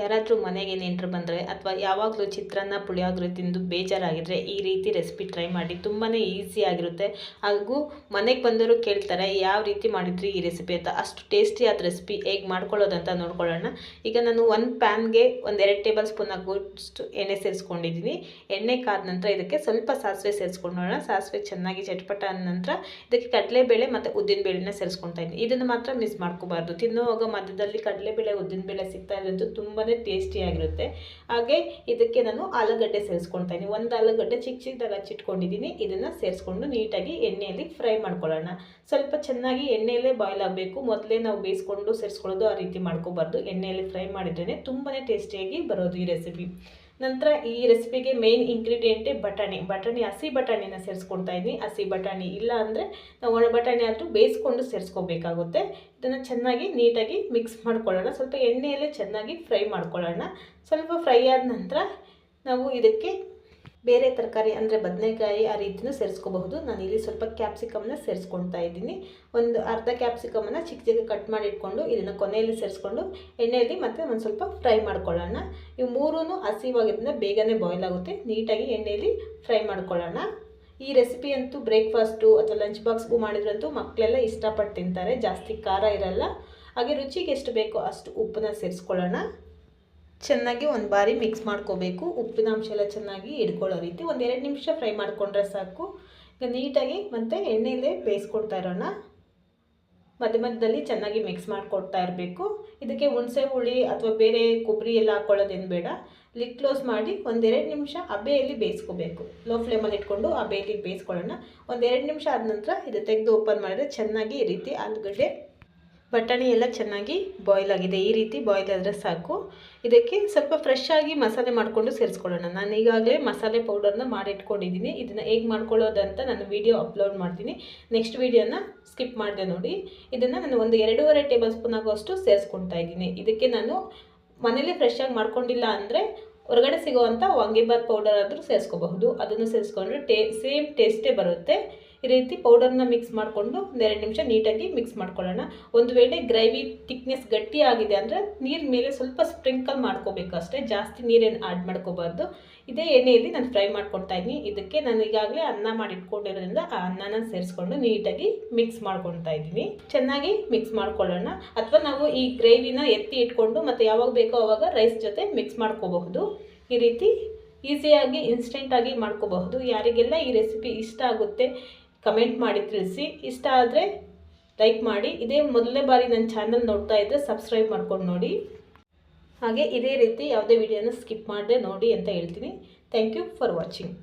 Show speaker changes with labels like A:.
A: ಯಾರಾದರೂ ಮನೆಗೆ ನೆಂಟರು ಬಂದರೆ ಅಥವಾ ಯಾವಾಗಲೂ ಚಿತ್ರಾನ್ನ, ಪುಳಿಯೋಗರೆ ತಿಂದು ಬೇಜಾರಾಗಿದ್ದರೆ ಈ ರೀತಿ ರೆಸಿಪಿ ಟ್ರೈ ಮಾಡಿ. ತುಂಬಾ ಈಸಿಯಾಗಿರುತ್ತೆ ಹಾಗೂ ಮನೆಗೆ ಬಂದವರು ಕೇಳ್ತಾರೆ, ಯಾವ ರೀತಿ ಮಾಡಿದ್ರಿ ಈ ರೆಸಿಪಿ ಅಂತ? ಅಷ್ಟು ಟೇಸ್ಟಿಯಾದ ರೆಸಿಪಿ ಹೇಗೆ ಮಾಡ್ಕೊಳ್ಳೋದಂತ ನೋಡ್ಕೊಳ್ಳೋಣ. ಈಗ ನಾನು ಒಂದು ಪ್ಯಾನ್ಗೆ ಒಂದು ಎರಡು ಟೇಬಲ್ ಸ್ಪೂನ್ ಆಗೋಷ್ಟು ಎಣ್ಣೆ ಸೇರಿಸ್ಕೊಂಡಿದ್ದೀನಿ. ಎಣ್ಣೆ ಕಾದ ನಂತರ ಇದಕ್ಕೆ ಸ್ವಲ್ಪ ಸಾಸಿವೆ ಸೇರಿಸ್ಕೊಂಡೋಣ. ಸಾಸಿವೆ ಚೆನ್ನಾಗಿ ಚಟ್ಪಟ ಆದ ನಂತರ ಇದಕ್ಕೆ ಕಡಲೆಬೇಳೆ ಮತ್ತು ಉದ್ದಿನಬೇಳೆನ ಸೇರಿಸ್ಕೊತಾ ಇದ್ದೀನಿ. ಇದನ್ನು ಮಾತ್ರ ಮಿಸ್ ಮಾಡ್ಕೋಬಾರ್ದು. ತಿನ್ನುವಾಗ ಮಧ್ಯದಲ್ಲಿ ಕಡಲೆಬೇಳೆ, ಉದ್ದಿನಬೇಳೆ ಸಿಗ್ತಾ ಇರೋದು ತುಂಬ ತುಂಬಾ ಟೇಸ್ಟಿಯಾಗಿರುತ್ತೆ ಹಾಗೆ ಇದಕ್ಕೆ ನಾನು ಆಲೂಗಡ್ಡೆ ಸೇರಿಸ್ಕೊಳ್ತಾ ಇದ್ದೀನಿ ಒಂದು ಆಲೂಗಡ್ಡೆ ಚಿಕ್ಕ ಚಿಕ್ಕದಾಗಿ ಹಚ್ಚಿಟ್ಕೊಂಡಿದ್ದೀನಿ ಇದನ್ನು ಸೇರಿಸ್ಕೊಂಡು ನೀಟಾಗಿ ಎಣ್ಣೆಯಲ್ಲಿ ಫ್ರೈ ಮಾಡ್ಕೊಳ್ಳೋಣ. ಸ್ವಲ್ಪ ಚೆನ್ನಾಗಿ ಎಣ್ಣೆಯಲ್ಲೇ ಬಾಯ್ಲ್ ಆಗಬೇಕು. ಮೊದಲೇ ನಾವು ಬೇಯಿಸ್ಕೊಂಡು ಸೇರಿಸ್ಕೊಳ್ಳೋದು ಆ ರೀತಿ ಮಾಡ್ಕೋಬಾರ್ದು. ಎಣ್ಣೆಯಲ್ಲಿ ಫ್ರೈ ಮಾಡಿದ್ರೇ ತುಂಬಾ ಟೇಸ್ಟಿಯಾಗಿ ಬರೋದು ಈ ರೆಸಿಪಿ ನಂತರ ಈ ರೆಸಿಪಿಗೆ ಮೇನ್ ಇಂಗ್ರೀಡಿಯೆಂಟೇ ಬಟಾಣಿ. ಬಟಾಣಿ, ಹಸಿ ಬಟಾಣಿನ ಸೇರಿಸ್ಕೊಳ್ತಾ ಇದ್ದೀನಿ ಹಸಿ ಬಟಾಣಿ ಇಲ್ಲ ಅಂದರೆ ನಾವು ಒಣ ಬಟಾಣಿ ಆದರೂ ಬೇಯಿಸ್ಕೊಂಡು ಸೇರಿಸ್ಕೋಬೇಕಾಗುತ್ತೆ. ಇದನ್ನು ಚೆನ್ನಾಗಿ ನೀಟಾಗಿ ಮಿಕ್ಸ್ ಮಾಡ್ಕೊಳ್ಳೋಣ. ಸ್ವಲ್ಪ ಎಣ್ಣೆಯಲ್ಲೇ ಚೆನ್ನಾಗಿ ಫ್ರೈ ಮಾಡ್ಕೊಳ್ಳೋಣ. ಸ್ವಲ್ಪ ಫ್ರೈ ಆದ ನಂತರ ನಾವು ಇದಕ್ಕೆ ಬೇರೆ ತರಕಾರಿ ಅಂದರೆ ಬದನೆಕಾಯಿ ಆ ರೀತಿಯೂ ಸೇರಿಸ್ಕೋಬಹುದು. ನಾನು ಇಲ್ಲಿ ಸ್ವಲ್ಪ ಕ್ಯಾಪ್ಸಿಕಮ್ನ ಸೇರಿಸ್ಕೊಳ್ತಾ ಇದ್ದೀನಿ. ಒಂದು ಅರ್ಧ ಕ್ಯಾಪ್ಸಿಕಮನ್ನು ಚಿಕ್ಕ ಚಿಕ್ಕ ಕಟ್ ಮಾಡಿ ಇಟ್ಕೊಂಡು ಇದನ್ನು ಕೊನೆಯಲ್ಲಿ ಸೇರಿಸ್ಕೊಂಡು ಎಣ್ಣೆಯಲ್ಲಿ ಮತ್ತೆ ಒಂದು ಸ್ವಲ್ಪ ಫ್ರೈ ಮಾಡ್ಕೊಳ್ಳೋಣ. ಇವು ಮೂರೂ ಹಸಿವಾಗಿದ್ದರಿಂದ ಬೇಗನೆ ಬಾಯ್ಲ್ ಆಗುತ್ತೆ. ನೀಟಾಗಿ ಎಣ್ಣೆಯಲ್ಲಿ ಫ್ರೈ ಮಾಡ್ಕೊಳ್ಳೋಣ. ಈ ರೆಸಿಪಿ ಅಂತೂ ಬ್ರೇಕ್ಫಾಸ್ಟು ಅಥವಾ ಲಂಚ್ ಬಾಕ್ಸ್ಗೂ ಮಾಡಿದ್ರಂತೂ ಮಕ್ಕಳೆಲ್ಲ ಇಷ್ಟಪಟ್ಟು ತಿಂತಾರೆ. ಜಾಸ್ತಿ ಖಾರ ಇರಲ್ಲ. ಹಾಗೆ ರುಚಿಗೆ ಎಷ್ಟು ಬೇಕೋ ಅಷ್ಟು ಉಪ್ಪನ್ನ ಸೇರಿಸ್ಕೊಳ್ಳೋಣ. ಚೆನ್ನಾಗಿ ಒಂದು ಬಾರಿ ಮಿಕ್ಸ್ ಮಾಡ್ಕೋಬೇಕು. ಉಪ್ಪಿನ ಅಂಶ ಎಲ್ಲ ಚೆನ್ನಾಗಿ ಹಿಡ್ಕೊಳ್ಳೋ ರೀತಿ ಒಂದು ಎರಡು ನಿಮಿಷ ಫ್ರೈ ಮಾಡಿಕೊಂಡ್ರೆ ಸಾಕು. ಈಗ ನೀಟಾಗಿ ಮತ್ತು ಎಣ್ಣೆಯಲ್ಲೇ ಬೇಯಿಸ್ಕೊಡ್ತಾ ಇರೋಣ. ಮಧ್ಯ ಮಧ್ಯದಲ್ಲಿ ಚೆನ್ನಾಗಿ ಮಿಕ್ಸ್ ಮಾಡಿಕೊಡ್ತಾ ಇರಬೇಕು. ಇದಕ್ಕೆ ಹುಣಸೆ ಹುಳಿ ಅಥವಾ ಬೇರೆ ಕೊಬ್ಬರಿ ಎಲ್ಲ ಹಾಕ್ಕೊಳ್ಳೋದೇನು ಬೇಡ. ಲಿಟ್ ಕ್ಲೋಸ್ ಮಾಡಿ ಒಂದೆರಡು ನಿಮಿಷ ಹಬೆಯಲ್ಲಿ ಬೇಯಿಸ್ಕೋಬೇಕು. ಲೋ ಫ್ಲೇಮಲ್ಲಿ ಇಟ್ಕೊಂಡು ಹಬೆಯಲ್ಲಿ ಬೇಯಿಸ್ಕೊಳ್ಳೋಣ. ಒಂದೆರಡು ನಿಮಿಷ ಆದ ನಂತರ ಇದು ತೆಗೆದು ಓಪನ್ ಮಾಡಿದ್ರೆ ಚೆನ್ನಾಗಿ ಈ ರೀತಿ ಆಲೂಗಡ್ಡೆ ಬಟಾಣಿ ಎಲ್ಲ ಚೆನ್ನಾಗಿ ಬಾಯ್ಲ್ ಆಗಿದೆ. ಈ ರೀತಿ ಬಾಯ್ಲ್ ಆದರೆ ಸಾಕು. ಇದಕ್ಕೆ ಸ್ವಲ್ಪ ಫ್ರೆಶ್ ಆಗಿ ಮಸಾಲೆ ಮಾಡಿಕೊಂಡು ಸೇರಿಸ್ಕೊಳ್ಳೋಣ. ನಾನು ಈಗಾಗಲೇ ಮಸಾಲೆ ಪೌಡರ್ನ ಮಾಡಿಟ್ಕೊಂಡಿದ್ದೀನಿ. ಇದನ್ನು ಹೇಗೆ ಮಾಡ್ಕೊಳ್ಳೋದಂತ ನಾನು ವೀಡಿಯೋ ಅಪ್ಲೋಡ್ ಮಾಡ್ತೀನಿ. ನೆಕ್ಸ್ಟ್ ವೀಡಿಯೋನ ಸ್ಕಿಪ್ ಮಾಡಿದೆ ನೋಡಿ. ಇದನ್ನು ನಾನು ಒಂದು ಎರಡೂವರೆ ಟೇಬಲ್ ಸ್ಪೂನ್ ಆಗುವಷ್ಟು ಸೇರಿಸ್ಕೊಳ್ತಾ ಇದ್ದೀನಿ. ಇದಕ್ಕೆ ನಾನು ಮನೇಲಿ ಫ್ರೆಶ್ ಆಗಿ ಮಾಡ್ಕೊಂಡಿಲ್ಲ ಅಂದರೆ ಹೊರಗಡೆ ಸಿಗೋವಂಥ ವಾಂಗಿಬಾತ್ ಪೌಡರ್ ಆದರೂ ಸೇರಿಸ್ಕೋಬಹುದು. ಅದನ್ನು ಸೇರಿಸ್ಕೊಂಡ್ರೆ ಟೇ ಸೇಮ್ ಟೇಸ್ಟೇ ಬರುತ್ತೆ. ಈ ರೀತಿ ಪೌಡರ್ನ ಮಿಕ್ಸ್ ಮಾಡಿಕೊಂಡು ಒಂದೆರಡು ನಿಮಿಷ ನೀಟಾಗಿ ಮಿಕ್ಸ್ ಮಾಡ್ಕೊಳ್ಳೋಣ. ಒಂದು ವೇಳೆ ಗ್ರೇವಿ ತಿಕ್ನೆಸ್ ಗಟ್ಟಿ ಆಗಿದೆ ಅಂದರೆ ನೀರು ಮೇಲೆ ಸ್ವಲ್ಪ ಸ್ಪ್ರಿಂಕಲ್ ಮಾಡ್ಕೋಬೇಕು ಅಷ್ಟೇ. ಜಾಸ್ತಿ ನೀರೇನು ಆ್ಯಡ್ ಮಾಡ್ಕೋಬಾರ್ದು. ಇದೇ ಎಣ್ಣೆಯಲ್ಲಿ ನಾನು ಫ್ರೈ ಮಾಡ್ಕೊಳ್ತಾ ಇದ್ದೀನಿ. ಇದಕ್ಕೆ ನಾನು ಈಗಾಗಲೇ ಅನ್ನ ಮಾಡಿಟ್ಕೊಂಡಿರೋದ್ರಿಂದ ಆ ಅನ್ನನ ಸೇರಿಸ್ಕೊಂಡು ನೀಟಾಗಿ ಮಿಕ್ಸ್ ಮಾಡ್ಕೊಳ್ತಾ ಇದ್ದೀನಿ. ಚೆನ್ನಾಗಿ ಮಿಕ್ಸ್ ಮಾಡ್ಕೊಳ್ಳೋಣ. ಅಥವಾ ನಾವು ಈ ಗ್ರೇವಿನ ಎತ್ತಿ ಇಟ್ಕೊಂಡು ಮತ್ತು ಯಾವಾಗ ಬೇಕೋ ಆವಾಗ ರೈಸ್ ಜೊತೆ ಮಿಕ್ಸ್ ಮಾಡ್ಕೋಬಹುದು. ಈ ರೀತಿ ಈಸಿಯಾಗಿ ಇನ್ಸ್ಟೆಂಟಾಗಿ ಮಾಡ್ಕೋಬಹುದು. ಯಾರಿಗೆಲ್ಲ ಈ ರೆಸಿಪಿ ಇಷ್ಟ ಆಗುತ್ತೆ ಕಮೆಂಟ್ ಮಾಡಿ ತಿಳಿಸಿ. ಇಷ್ಟ ಆದರೆ ಲೈಕ್ ಮಾಡಿ. ಇದೇ ಮೊದಲನೇ ಬಾರಿ ನನ್ನ ಚಾನಲ್ ನೋಡ್ತಾ ಇದ್ದರೆ ಸಬ್ಸ್ಕ್ರೈಬ್ ಮಾಡ್ಕೊಂಡು ನೋಡಿ. ಹಾಗೆ ಇದೇ ರೀತಿ ಯಾವುದೇ ವಿಡಿಯೋನ ಸ್ಕಿಪ್ ಮಾಡದೆ ನೋಡಿ ಅಂತ ಹೇಳ್ತೀನಿ. Thank you for watching